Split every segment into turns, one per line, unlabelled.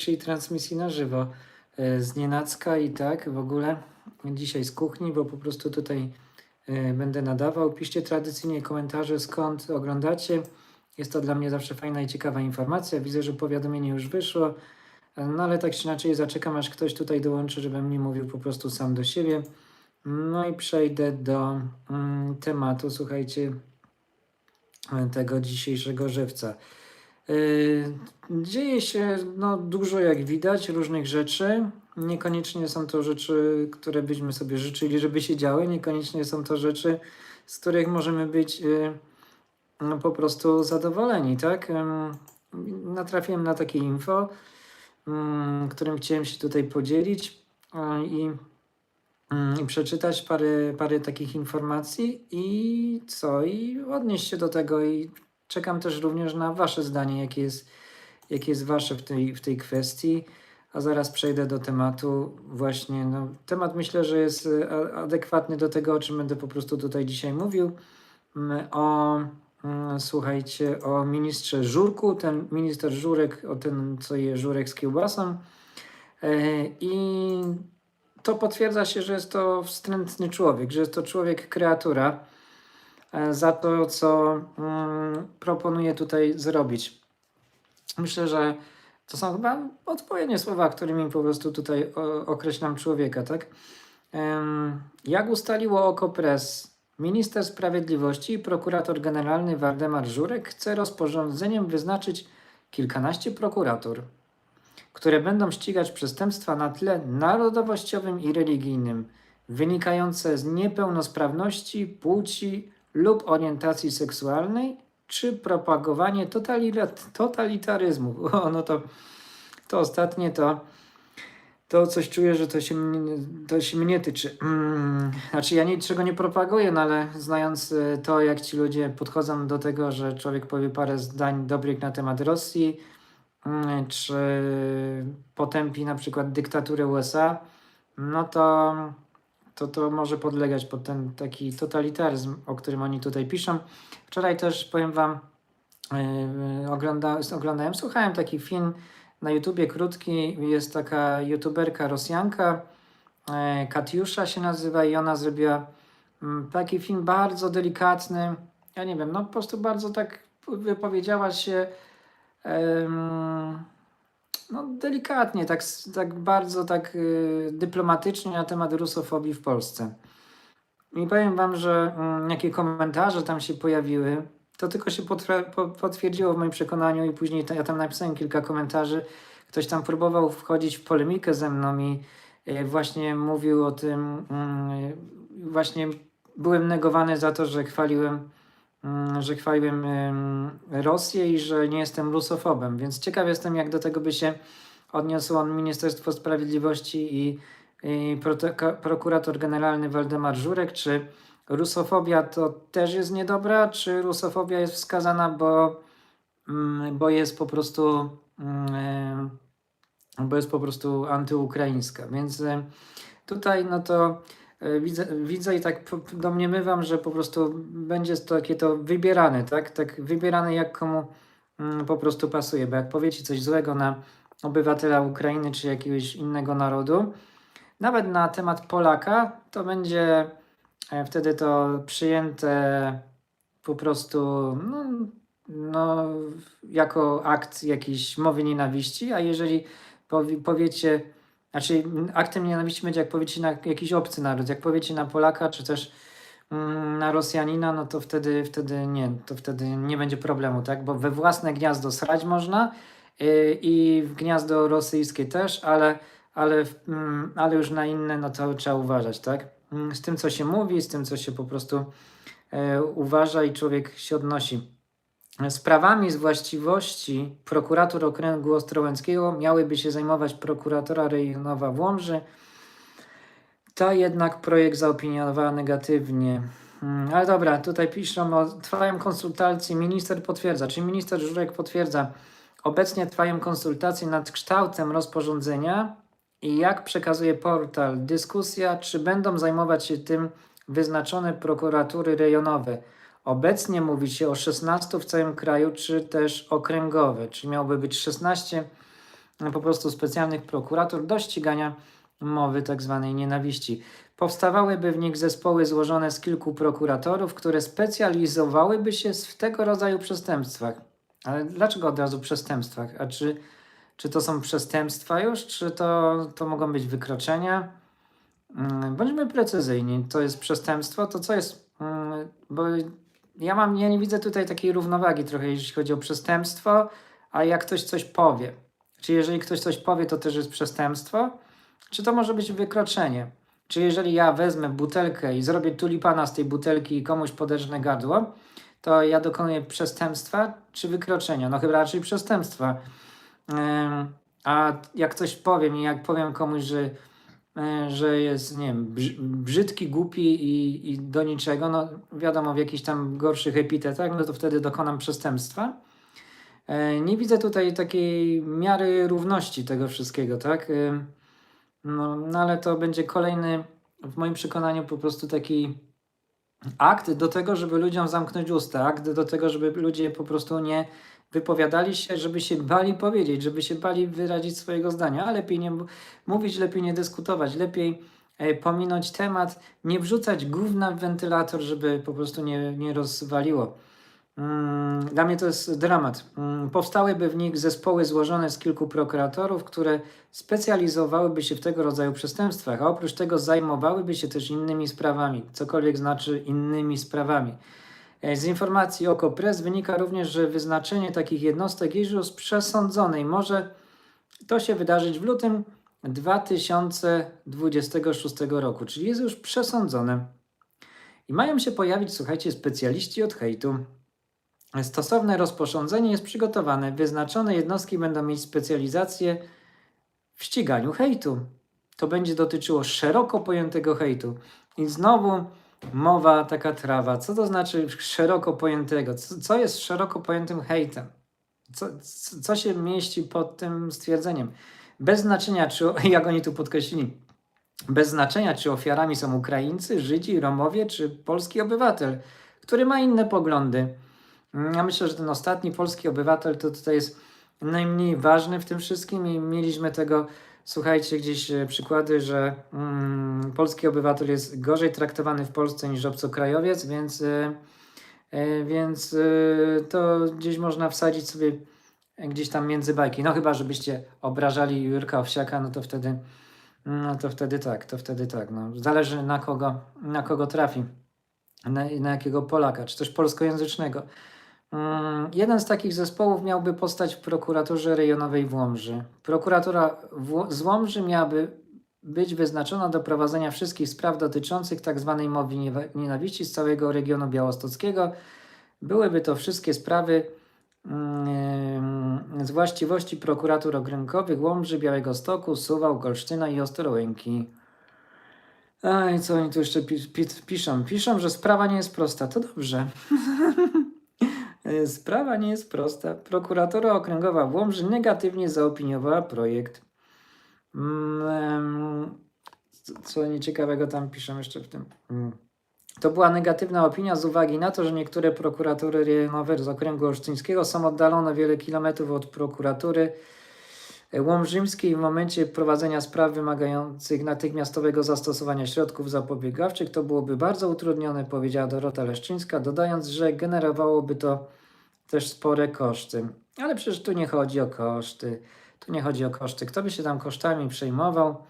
pierwszej transmisji na żywo e, z Nienacka i tak w ogóle dzisiaj z kuchni, bo po prostu tutaj e, będę nadawał. Piszcie tradycyjnie komentarze, skąd oglądacie. Jest to dla mnie zawsze fajna i ciekawa informacja. Widzę, że powiadomienie już wyszło, e, no ale tak czy inaczej zaczekam, aż ktoś tutaj dołączy, żebym nie mówił po prostu sam do siebie. No i przejdę do mm, tematu, słuchajcie, tego dzisiejszego żywca. Yy, Dzieje się no, dużo, jak widać, różnych rzeczy. Niekoniecznie są to rzeczy, które byśmy sobie życzyli, żeby się działy. Niekoniecznie są to rzeczy, z których możemy być yy, no, po prostu zadowoleni, tak? Natrafiłem na takie info, ym, którym chciałem się tutaj podzielić i, yy, i przeczytać parę, parę takich informacji i co? I odnieść się do tego i czekam też również na Wasze zdanie, jakie jest, jakie jest Wasze w tej, w tej kwestii. A zaraz przejdę do tematu. Właśnie, no, temat myślę, że jest e, adekwatny do tego, o czym będę po prostu tutaj dzisiaj mówił. Mm, O, mm, słuchajcie, o ministrze Żurku. Ten minister Żurek, o ten, co je Żurek z kiełbasą. E, I to potwierdza się, że jest to wstrętny człowiek, że jest to człowiek kreatura za to, co mm, proponuje tutaj zrobić. Myślę, że to są chyba odpowiednie słowa, którymi po prostu tutaj określam człowieka, tak? Jak ustaliło Oko Press, minister sprawiedliwości i prokurator generalny Waldemar Żurek chce rozporządzeniem wyznaczyć kilkanaście prokuratur, które będą ścigać przestępstwa na tle narodowościowym i religijnym, wynikające z niepełnosprawności, płci lub orientacji seksualnej, czy propagowanie totalita- totalitaryzmu. O, no to, to ostatnie to, to coś czuję, że to się, to się mnie tyczy. Mm, Znaczy ja niczego nie propaguję, no ale znając e, to, jak ci ludzie podchodzą do tego, że człowiek powie parę zdań dobrych na temat Rosji, mm, czy potępi na przykład dyktaturę USA, no to, to to może podlegać pod ten taki totalitaryzm, o którym oni tutaj piszą. Wczoraj też powiem Wam, yy, ogląda, oglądałem, słuchałem taki film na YouTubie krótki. Jest taka youtuberka Rosjanka, yy, Katiusza się nazywa, i ona zrobiła mm, taki film bardzo delikatny. Ja nie wiem, no po prostu bardzo tak wypowiedziała się. em, no delikatnie, tak, tak bardzo tak y, dyplomatycznie na temat rusofobii w Polsce. I powiem wam, że mm, jakie komentarze tam się pojawiły, to tylko się po, potwierdziło w moim przekonaniu i później ja tam napisałem kilka komentarzy. Ktoś tam próbował wchodzić w polemikę ze mną i y, właśnie mówił o tym, mm, właśnie byłem negowany za to, że chwaliłem że chwaliłem Rosję i że nie jestem rusofobem, więc ciekaw jestem, jak do tego by się odniosło Ministerstwo Sprawiedliwości i, i prokurator generalny Waldemar Żurek, czy rusofobia to też jest niedobra, czy rusofobia jest wskazana, bo, mm, bo jest po prostu mm, bo jest po prostu antyukraińska, więc tutaj no to E, Widzę, widzę i tak domniemywam, że po prostu będzie to takie to wybierane, tak? Tak wybierane jak komu mm, po prostu pasuje, bo jak powiecie coś złego na obywatela Ukrainy czy jakiegoś innego narodu, nawet na temat Polaka, to będzie e, wtedy to przyjęte po prostu no, no, jako akt jakiejś mowy nienawiści, a jeżeli powie, powiecie znaczy, aktem nienawiści będzie, jak powiecie na jakiś obcy naród, jak powiecie na Polaka, czy też mm, na Rosjanina, no to wtedy, wtedy nie, to wtedy nie będzie problemu, tak? Bo we własne gniazdo srać można yy, i w gniazdo rosyjskie też, ale, ale, mm, ale już na inne, no to trzeba uważać, tak? Mm, Z tym, co się mówi, z tym, co się po prostu e, uważa i człowiek się odnosi. Sprawami z właściwości prokurator okręgu ostrołęckiego miałyby się zajmować prokuratora rejonowa w Łomży. Ta jednak projekt zaopiniowała negatywnie. Hmm, ale dobra, tutaj piszą, o, trwają konsultacje, minister potwierdza, czyli minister Żurek potwierdza, obecnie trwają konsultacje nad kształtem rozporządzenia i jak przekazuje portal, dyskusja, czy będą zajmować się tym wyznaczone prokuratury rejonowe. Obecnie mówi się o 16 w całym kraju, czy też okręgowe, czyli miałoby być 16 e, po prostu specjalnych prokuratur do ścigania mowy tak zwanej nienawiści. Powstawałyby w nich zespoły złożone z kilku prokuratorów, które specjalizowałyby się w tego rodzaju przestępstwach. Ale dlaczego od razu przestępstwach? A czy, czy to są przestępstwa już, czy to, to mogą być wykroczenia? Mm, Bądźmy precyzyjni. To jest przestępstwo, to co jest? mm, Bo ja mam, ja nie widzę tutaj takiej równowagi trochę, jeśli chodzi o przestępstwo, a jak ktoś coś powie. Czy jeżeli ktoś coś powie, to też jest przestępstwo? Czy to może być wykroczenie? Czy jeżeli ja wezmę butelkę i zrobię tulipana z tej butelki i komuś poderżnę gardło, to ja dokonuję przestępstwa czy wykroczenia? No chyba raczej przestępstwa. Ym, A jak ktoś powie mi, jak powiem komuś, że, że jest, nie wiem, brz- brzydki, głupi i, i do niczego, no wiadomo, w jakichś tam gorszych epitetach, no to wtedy dokonam przestępstwa. E, Nie widzę tutaj takiej miary równości tego wszystkiego, tak? Ym, No, no ale to będzie kolejny, w moim przekonaniu, po prostu taki akt do tego, żeby ludziom zamknąć usta, akt do tego, żeby ludzie po prostu nie wypowiadali się, żeby się bali powiedzieć, żeby się bali wyrazić swojego zdania, a lepiej nie mówić, lepiej nie dyskutować, lepiej e, pominąć temat, nie wrzucać gówna w wentylator, żeby po prostu nie, nie rozwaliło. Mm, Dla mnie to jest dramat. Mm, Powstałyby w nich zespoły złożone z kilku prokuratorów, które specjalizowałyby się w tego rodzaju przestępstwach, a oprócz tego zajmowałyby się też innymi sprawami, cokolwiek znaczy innymi sprawami. E, Z informacji OKO.press wynika również, że wyznaczenie takich jednostek jest już przesądzone i może to się wydarzyć w lutym 2026 roku, czyli jest już przesądzone. I mają się pojawić, słuchajcie, specjaliści od hejtu. Stosowne rozporządzenie jest przygotowane. Wyznaczone jednostki będą mieć specjalizację w ściganiu hejtu. To będzie dotyczyło szeroko pojętego hejtu. I znowu mowa taka trawa. Co to znaczy szeroko pojętego? Co, co jest szeroko pojętym hejtem? Co, co- się mieści pod tym stwierdzeniem? Bez znaczenia, czy, jak oni tu podkreślili, bez znaczenia, czy ofiarami są Ukraińcy, Żydzi, Romowie, czy polski obywatel, który ma inne poglądy. Mm, Ja myślę, że ten ostatni polski obywatel to tutaj jest najmniej ważny w tym wszystkim i mieliśmy tego, słuchajcie, gdzieś e, przykłady, że mm, polski obywatel jest gorzej traktowany w Polsce niż obcokrajowiec, więc, e, e, więc e, to gdzieś można wsadzić sobie gdzieś tam między bajki. No chyba, żebyście obrażali Jurka Owsiaka, no to wtedy, no to wtedy tak, to wtedy tak. No. Zależy na kogo, na kogo trafi, na, na jakiego Polaka, czy też polskojęzycznego. Mm, Jeden z takich zespołów miałby powstać w prokuraturze rejonowej w Łomży. Prokuratura w, z Łomży miałaby być wyznaczona do prowadzenia wszystkich spraw dotyczących tzw. mowy niewa- nienawiści z całego regionu białostockiego. Byłyby to wszystkie sprawy mm, z właściwości prokuratur okręgowych Łomży, Białegostoku, Suwał, Golsztyna i Ostrołęki. A i co oni tu jeszcze pi- pi- piszą? Piszą, że sprawa nie jest prosta. To dobrze. E, Sprawa nie jest prosta. Prokuratura okręgowa w Łomży negatywnie zaopiniowała projekt. Mm, co- nieciekawego tam piszą jeszcze w tym. Mm. To była negatywna opinia z uwagi na to, że niektóre prokuratury rejonowe z okręgu olsztyńskiego są oddalone wiele kilometrów od prokuratury łomżyńskiej w momencie prowadzenia spraw wymagających natychmiastowego zastosowania środków zapobiegawczych. To byłoby bardzo utrudnione, powiedziała Dorota Leszczyńska, dodając, że generowałoby to też spore koszty. Ale przecież tu nie chodzi o koszty. Tu nie chodzi o koszty. Kto by się tam kosztami przejmował?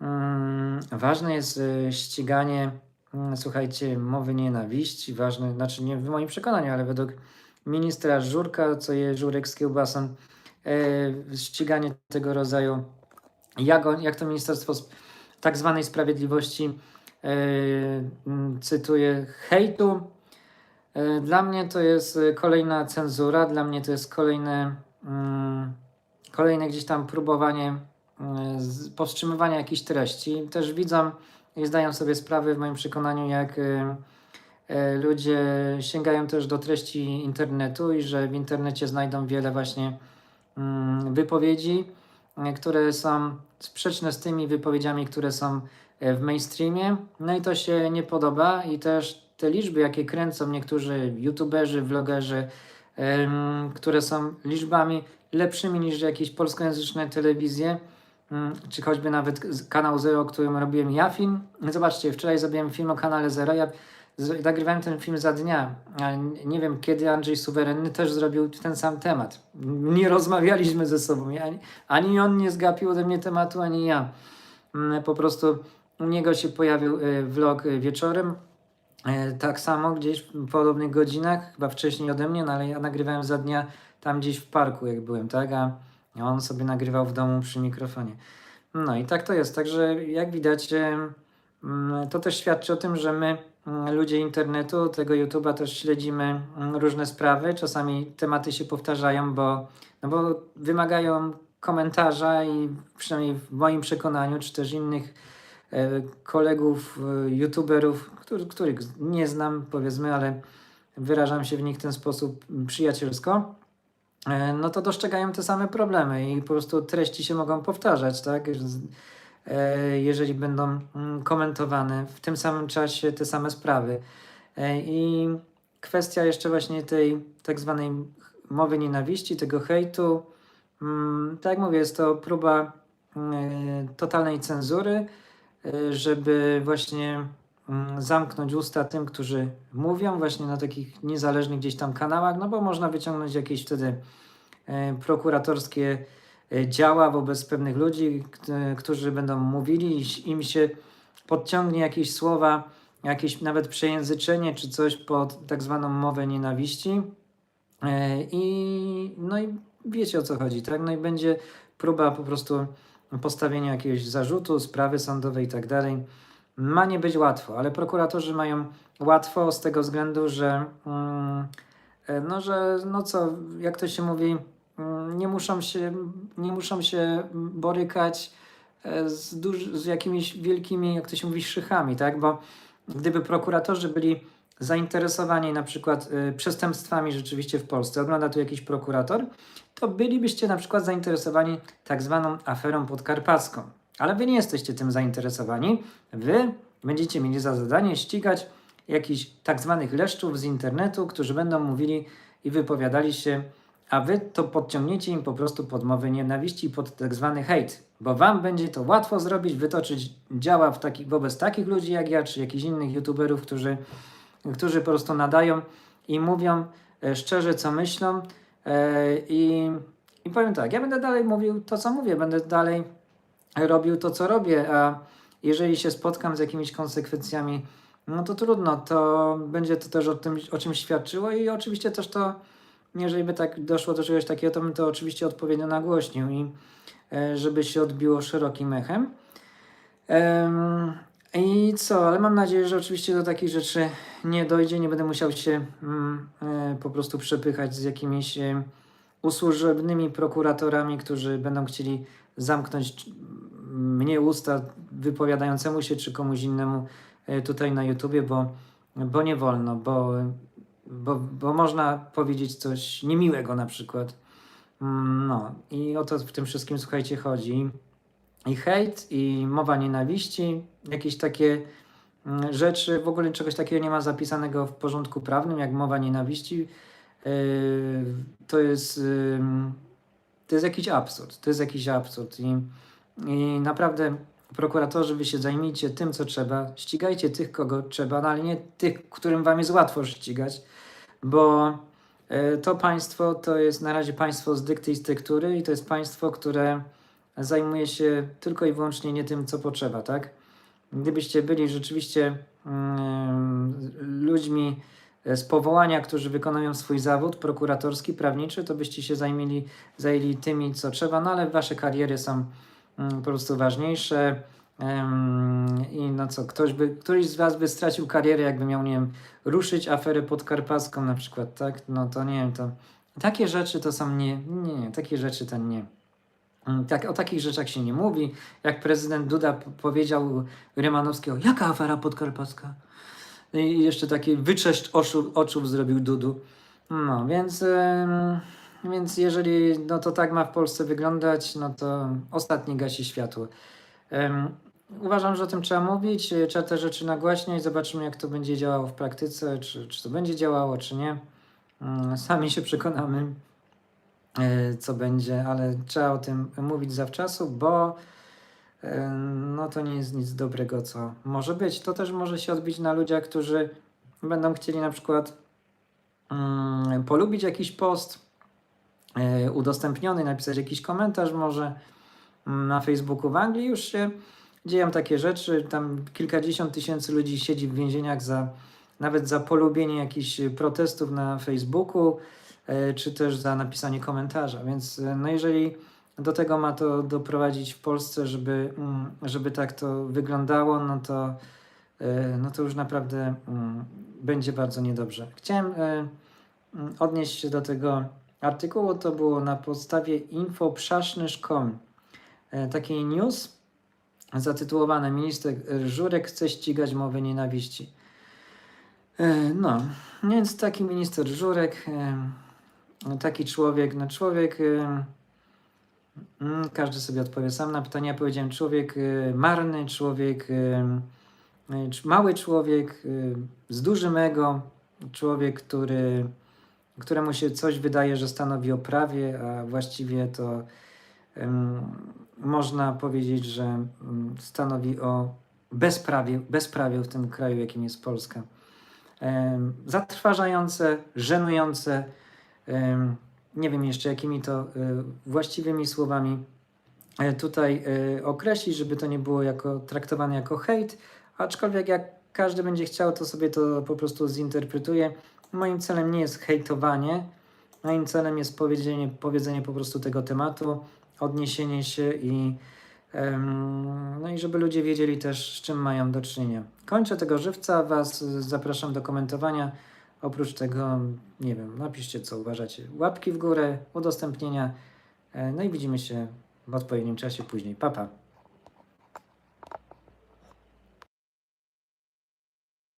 Mm, ważne jest y, ściganie, mm, słuchajcie, mowy nienawiści. Ważne, znaczy nie w moim przekonaniu, ale według ministra Żurka, co je Żurek z kiełbasą, e, ściganie tego rodzaju, jak, on, jak to Ministerstwo tak zwanej Sprawiedliwości e, mm, cytuję, hejtu. E, Dla mnie to jest e, kolejna cenzura, dla mnie to jest kolejne, mm, kolejne gdzieś tam próbowanie z- powstrzymywania jakichś treści. Też widzą i zdają sobie sprawę w moim przekonaniu, jak e, e, ludzie sięgają też do treści internetu i że w internecie znajdą wiele właśnie mm, wypowiedzi, e, które są sprzeczne z tymi wypowiedziami, które są e, w mainstreamie. No i to się nie podoba i też te liczby, jakie kręcą niektórzy youtuberzy, vlogerzy, które są liczbami lepszymi niż jakieś polskojęzyczne telewizje, mm, czy choćby nawet kanał Zero, o którym robiłem ja film. Zobaczcie, wczoraj zrobiłem film o kanale Zero. Ja nagrywałem ten film za dnia. Nie wiem, kiedy Andrzej Suwerenny też zrobił ten sam temat. Nie rozmawialiśmy ze sobą. Ja, ani on nie zgapił ode mnie tematu, ani ja. Mm, Po prostu u niego się pojawił e, vlog wieczorem. E, Tak samo gdzieś w podobnych godzinach, chyba wcześniej ode mnie, no ale ja nagrywałem za dnia tam gdzieś w parku, jak byłem, tak? A on sobie nagrywał w domu przy mikrofonie. No i tak to jest. Także jak widać, em, mm, to też świadczy o tym, że my, mm, ludzie internetu, tego YouTube'a też śledzimy mm, różne sprawy. Czasami tematy się powtarzają, bo, no bo wymagają komentarza i przynajmniej w moim przekonaniu, czy też innych e, kolegów, e, youtuberów, który, których nie znam, powiedzmy, ale wyrażam się w nich w ten sposób przyjacielsko, e, no to dostrzegają te same problemy i po prostu treści się mogą powtarzać, tak? E, Jeżeli będą mm, komentowane w tym samym czasie te same sprawy. E, I kwestia jeszcze właśnie tej tak zwanej mowy nienawiści, tego hejtu, mm, tak jak mówię, jest to próba totalnej cenzury, żeby właśnie mm, zamknąć usta tym, którzy mówią właśnie na takich niezależnych gdzieś tam kanałach, no bo można wyciągnąć jakieś wtedy e, prokuratorskie e, działa wobec pewnych ludzi, którzy będą mówili im się podciągnie jakieś słowa, jakieś nawet przejęzyczenie czy coś pod tak zwaną mowę nienawiści. I no i wiecie o co chodzi, tak? No i będzie próba po prostu postawienia jakiegoś zarzutu, sprawy sądowej i tak. Ma nie być łatwo, ale prokuratorzy mają łatwo z tego względu, że mm, e, no, że no co, jak to się mówi, mm, nie muszą się, nie muszą się borykać e, z, duż, z jakimiś wielkimi, jak to się mówi, szychami, tak? Bo gdyby prokuratorzy byli zainteresowani na przykład y, przestępstwami rzeczywiście w Polsce, ogląda tu jakiś prokurator, to bylibyście na przykład zainteresowani tak zwaną aferą podkarpacką. Ale wy nie jesteście tym zainteresowani. Wy będziecie mieli za zadanie ścigać jakichś tak zwanych leszczów z internetu, którzy będą mówili i wypowiadali się, a wy to podciągniecie im po prostu pod mowę nienawiści i pod tak zwany hejt, bo wam będzie to łatwo zrobić, wytoczyć działa w taki, wobec takich ludzi jak ja, czy jakichś innych youtuberów, którzy którzy po prostu nadają i mówią e, szczerze, co myślą. E, I, I powiem tak, ja będę dalej mówił to, co mówię, będę dalej robił to, co robię, a jeżeli się spotkam z jakimiś konsekwencjami, no to trudno, to będzie to też o tym, o czymś świadczyło i oczywiście też to, jeżeli by tak doszło do czegoś takiego, to bym to oczywiście odpowiednio nagłośnił i e, żeby się odbiło szerokim echem. I co, ale mam nadzieję, że oczywiście do takich rzeczy nie dojdzie, nie będę musiał się mm, e, po prostu przepychać z jakimiś e, usłużebnymi prokuratorami, którzy będą chcieli zamknąć c- mnie usta wypowiadającemu się czy komuś innemu e, tutaj na YouTubie, bo, bo nie wolno, bo, bo, bo można powiedzieć coś niemiłego na przykład. Mm, No i o to w tym wszystkim, słuchajcie, chodzi i hejt, i mowa nienawiści, jakieś takie mm, rzeczy, w ogóle czegoś takiego nie ma zapisanego w porządku prawnym, jak mowa nienawiści. Yy, To jest, to jest jakiś absurd. To jest jakiś absurd. I, I naprawdę prokuratorzy, wy się zajmijcie tym, co trzeba. Ścigajcie tych, kogo trzeba, no ale nie tych, którym wam jest łatwo ścigać, bo yy, to państwo to jest na razie państwo z dykty i z tektury i to jest państwo, które zajmuje się tylko i wyłącznie nie tym, co potrzeba, tak? Gdybyście byli rzeczywiście mm, ludźmi z powołania, którzy wykonują swój zawód prokuratorski, prawniczy, to byście się zajmili, zajęli tymi, co trzeba, no ale wasze kariery są mm, po prostu ważniejsze. I no co, ktoś by, któryś z was by stracił karierę, jakby miał, nie wiem, ruszyć aferę podkarpacką na przykład, tak? No to nie wiem, to takie rzeczy to są nie, nie, nie takie rzeczy to nie. Mm, Tak, o takich rzeczach się nie mówi. Jak prezydent Duda powiedział Rymanowskiego, jaka afera podkarpacka? I jeszcze taki wyczeszcz oczu, oczów zrobił Dudu. No, więc, więc jeżeli no to tak ma w Polsce wyglądać, no to ostatni gasi światło. Uważam, że o tym trzeba mówić, trzeba te rzeczy nagłaśniać, zobaczymy jak to będzie działało w praktyce, czy, czy to będzie działało, czy nie. Mm, Sami się przekonamy, co będzie, ale trzeba o tym mówić zawczasu, bo e, no to nie jest nic dobrego, co może być. To też może się odbić na ludziach, którzy będą chcieli na przykład mm, polubić jakiś post e, udostępniony, napisać jakiś komentarz może mm, na Facebooku. W Anglii już się dzieją takie rzeczy, tam kilkadziesiąt tysięcy ludzi siedzi w więzieniach za nawet za polubienie jakichś protestów na Facebooku, e, czy też za napisanie komentarza. Więc e, no jeżeli do tego ma to doprowadzić w Polsce, żeby, mm, żeby tak to wyglądało, no to, e, no to już naprawdę mm, będzie bardzo niedobrze. Chciałem e, mm, odnieść się do tego artykułu, to było na podstawie infoprzasznysz.com. E, Taki news zatytułowane Minister Żurek chce ścigać mowę nienawiści. E, No, więc taki minister Żurek, e, taki człowiek, no człowiek, e, mm, każdy sobie odpowie sam na pytanie. Ja powiedziałem człowiek e, marny, człowiek, cz- mały człowiek z dużym ego, człowiek, który, któremu się coś wydaje, że stanowi o prawie, a właściwie to można powiedzieć, że mm, stanowi o bezprawie, bezprawiu w tym kraju, jakim jest Polska zatrważające, żenujące, nie wiem jeszcze jakimi to e, właściwymi słowami e, tutaj e, określić, żeby to nie było jako, traktowane jako hejt, aczkolwiek jak każdy będzie chciał, to sobie to po prostu zinterpretuje. Moim celem nie jest hejtowanie, moim celem jest powiedzenie, powiedzenie po prostu tego tematu, odniesienie się i No i żeby ludzie wiedzieli też, z czym mają do czynienia. Kończę tego żywca, Was zapraszam do komentowania. Oprócz tego, nie wiem, napiszcie co uważacie. Łapki w górę, udostępnienia. E, No i widzimy się w odpowiednim czasie później. Pa, pa.